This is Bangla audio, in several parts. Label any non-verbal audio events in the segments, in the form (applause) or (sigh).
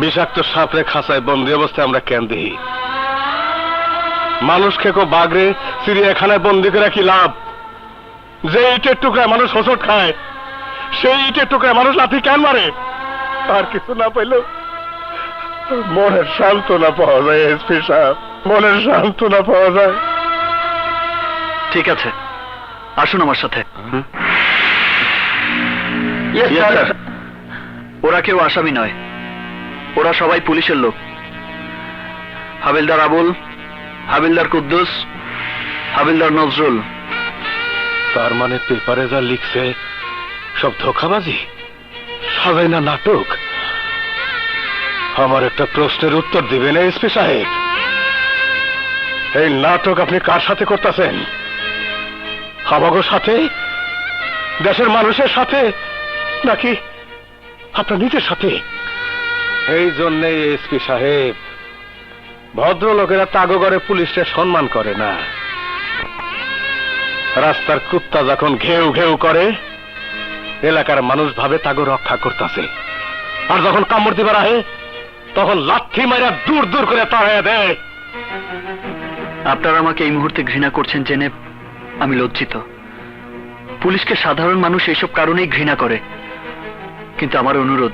বিষাক্ত সাপরে খাঁচায় বন্দি অবস্থায় আমরা কেন দিই মানুষকে কো বাগরে চিড়িয়াখানায় বন্দি করে কি লাভ? যে ইটের টুকরায় মানুষ হোসট খায় সেই ইটের টুকরায় মানুষ লাথি কেন মারে। আর কিছু না পাইলেও মনের সান্ত্বনা পাওয়া যায় এসপি সাহেব। মনের সান্ত্বনা পাওয়া যায়। ঠিক আছে। আসুন আমার সাথে. ওরা কেউ আসামি নয়। ওরা সবাই পুলিশের লোক। হাবিলদার আবুল, হাবিলদার কুদ্দুস, হাবিলদার নজরুল। তার মানে পেপারে যা লিখছে, সব ধোকাবাজি? সবাই না নাটক? আমার একটা প্রশ্নের উত্তর দিবেন এসপি সাহেব। এই নাটক আপনি কার সাথে করতেছেন? আমাগোর সাথে? দেশের মানুষের সাথে? নাকি আপনার নিজের সাথে? এই জন্যে এসপি সাহেব, ভদ্রলোকেরা তাগো পুলিশকে সম্মান করে না। রাস্তার কুত্তা যখন ঘেউ ঘেউ করে, এলাকার মানুষ ভাবে তাকে রক্ষা করতেছে। আর যখন কামড় দিবার আহে, তখন লাথি মারা দূর দূর করে তাড়াইয়া দেয়। আপনারা আমাকে এই মুহূর্তে ঘৃণা করছেন জেনে আমি লজ্জিত। পুলিশকে সাধারণ মানুষ এইসব কারণেই ঘৃণা করে। কিন্তু আমার অনুরোধ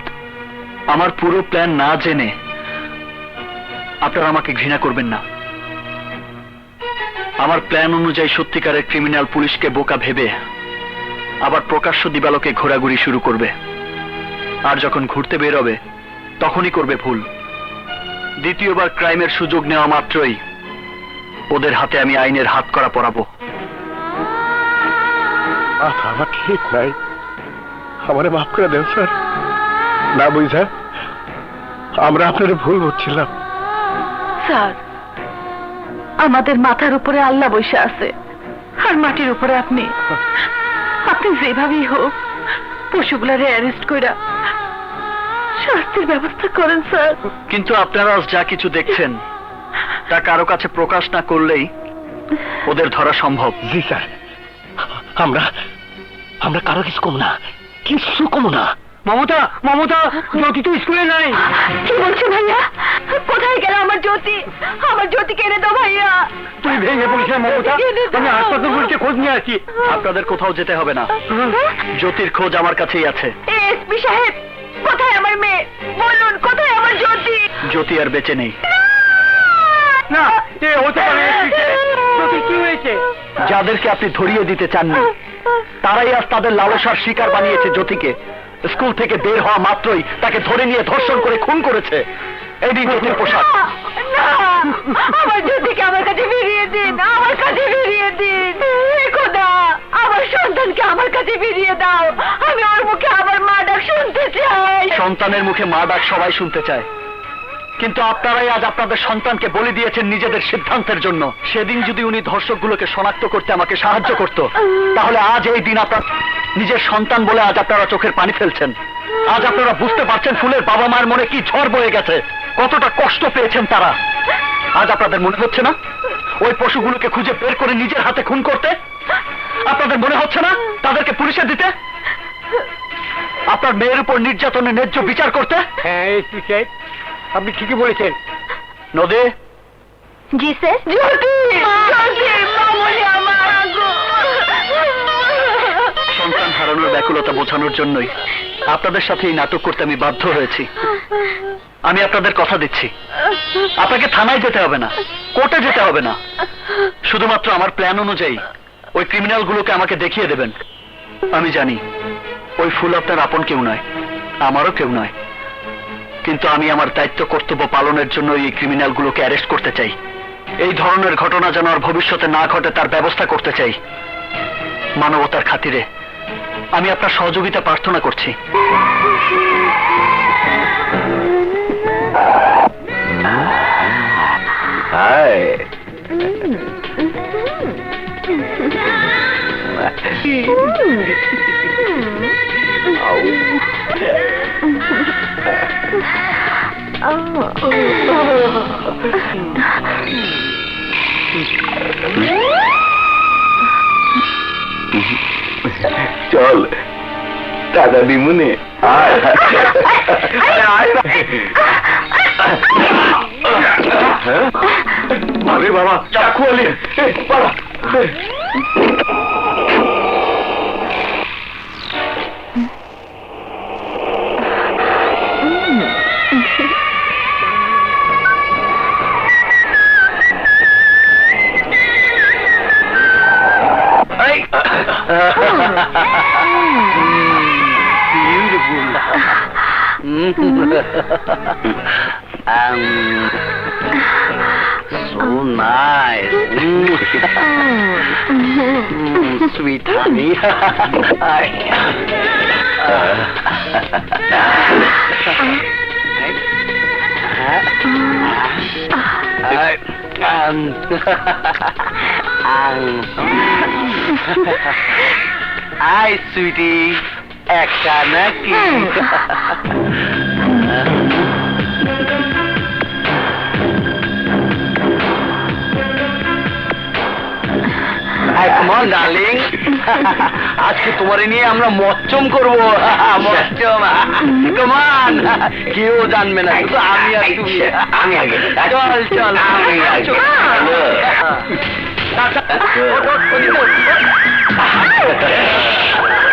আমার পুরো প্ল্যান না জেনে আপনারা আমাকে ঘৃণা করবেন না। আমার প্ল্যান অনুযায়ী সত্যিকারের ক্রিমিনাল পুলিশকে বোকা ভেবে আবার প্রকাশ্য দিবালোকে ঘোরাঘুরি শুরু করবে। আর যখন ঘুরতে বেরোবে তখনই করবে ভুল। দ্বিতীয়বার ক্রাইমের সুযোগ নেওয়া মাত্রই ওদের হাতে আমি আইনের হাত করা আচ্ছা, আমার ঠিক নাই। আমারে মাফ করে দেন স্যার। না বুঝা আমরা আপনার ভুল বুঝছিলাম। স্যার আমাদের মাথার উপরে আল্লাহ বসে আছে আর মাটির উপরে আপনি। আপনি যেভাবেই হোক পশুগুলারে অ্যারেস্ট কইরা শাস্তির ব্যবস্থা করেন স্যার। কিন্তু আপনারা আজ যা কিছু দেখছেন তা কারও কাছে প্রকাশ না করলেই ওদের ধরা সম্ভব। জি স্যার। আমরা আমরা কারও কিছু কম না কিছু কম না। মমতা মমতা জ্যোতি তো স্কুলে নাই। কি বলছো ভাইয়া? কোথায় গেল আমার জ্যোতি? আমার জ্যোতি কেড়ে দাও ভাইয়া। তুই ভেঙে পড়িস না মমতা আমি হাসপাতাল বলতে খোঁজ নিয়ে আসি আপনাদের কোথাও যেতে হবে না। জ্যোতির খোঁজ আমার কাছেই আছে। এসপি সাহেব কোথায় আমার মেয়ে? বলুন কোথায় আমার জ্যোতি? জ্যোতি আর বেঁচে নেই। না! এ হতে পারে জ্যোতি কি হয়েছে? যাদেরকে আপনি ধরিয়ে দিতে চাননি তারাই আজ তাদের লালসার শিকার বানিয়েছে জ্যোতিকে। স্কুল থেকে বের হওয়া মাত্রই তাকে ধরে নিয়ে ধর্ষণ করে খুন করেছে। এই দিন জ্যোতির পোশাক আমার জ্যোতিকে আমার কাছে ফিরিয়ে দিন আমার কাছে ফিরিয়ে দিন। খোদা আমার সন্তানকে আমার কাছে ফিরিয়ে দাও। আমি ওর মুখে আমার মা ডাক শুনতে চাই। সন্তানের মুখে মা ডাক সবাই শুনতে চায়। কিন্তু আপনারাই আজ আপনাদের সন্তানকে বলি দিয়েছেন নিজেদের সিদ্ধান্তের জন্য। সেদিন যদি উনি ধর্ষকগুলোকে শনাক্ত করতে আমাকে সাহায্য করত তাহলে আজ এই দিন আপনার নিজের সন্তান বলে আজ আপনারা চোখের পানি ফেলছেন। আজ আপনারা বুঝতে পারছেন ফুলের বাবা মায়ের মনে কি ঝড় বয়ে গেছে। কতটা কষ্ট পেয়েছেন তারা। আজ আপনাদের মনে হচ্ছে না? ওই পশুগুলোকে খুঁজে বের করে নিজের হাতে খুন করতে? আপনাদের মনে হচ্ছে না তাদেরকে পুলিশে দিতে? আপনার মেয়ের উপর নির্যাতনের ন্যায্য বিচার করতে? হ্যাঁ আপনি ঠিকই বলেছেন। নদী? জি স্যার। হারানোর ব্যাকুলতা বোঝানোর জন্যই আপনাদের সাথে এই নাটক করতে আমি বাধ্য হয়েছি। আমি আপনাদের কথা দিচ্ছি। আপনাকে থানায় যেতে হবে না, কোর্টে যেতে হবে না। শুধুমাত্র আমার প্ল্যান অনুযায়ী ওই ক্রিমিনালগুলোকে আমাকে দেখিয়ে দেবেন। আমি জানি ওই ফুল আপনার আপন কেউ নয়, আমারও কেউ নয়। কিন্তু আমি আমার দায়িত্ব কর্তব্য পালনের জন্য এই ক্রিমিনালগুলোকে অ্যারেস্ট করতে চাই। এই ধরনের ঘটনা যেন আর ভবিষ্যতে না ঘটে তার ব্যবস্থা করতে চাই। মানবতার খাতিরে আমি আপনার সহযোগিতা প্রার্থনা করছি। চল। দাদা বিমুনে হ্যাঁ? আরে বাবা চাকু আলি। পাড়া (laughs) um, so nice. Mm, sweet honey. (laughs) I, um, (laughs) um, Hi, sweetie. একটা নাকি on, (laughs) আজকে তোমার নিয়ে আমরা মচ্চম করব। (laughs) মচ্চম কমান কেউ জানবে না শুধু আমি আর তুমি। আমি আগে। চল চল। আমি আগে। (laughs)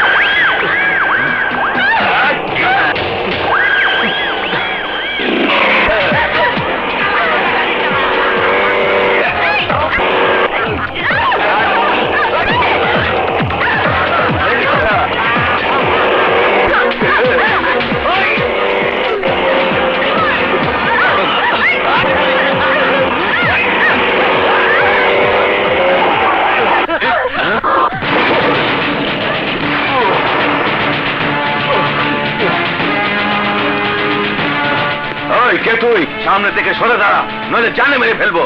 সামনে থেকে সরে দাঁড়া নইলে জানে মেরে ফেলব।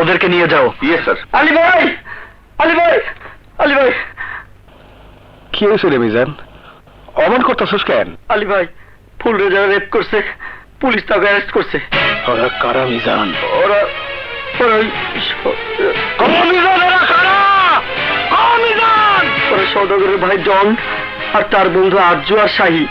ওদেরকে নিয়ে যাও। ইয়ে স্যার আলী ভাই! আলী ভাই! আলী ভাই! কি হয়েছে রে মিজান? অমন করতেছিস কেন? আলী ভাই ফুল রেজা রেপ করছে পুলিশ তাকে অ্যারেস্ট করছে। ওরা কারা মিজান? ওরা ওরা ওই মিজান ওরা! কারা সৌদাগরের ভাই জন আর তার বন্ধু আরজু আর শাহী।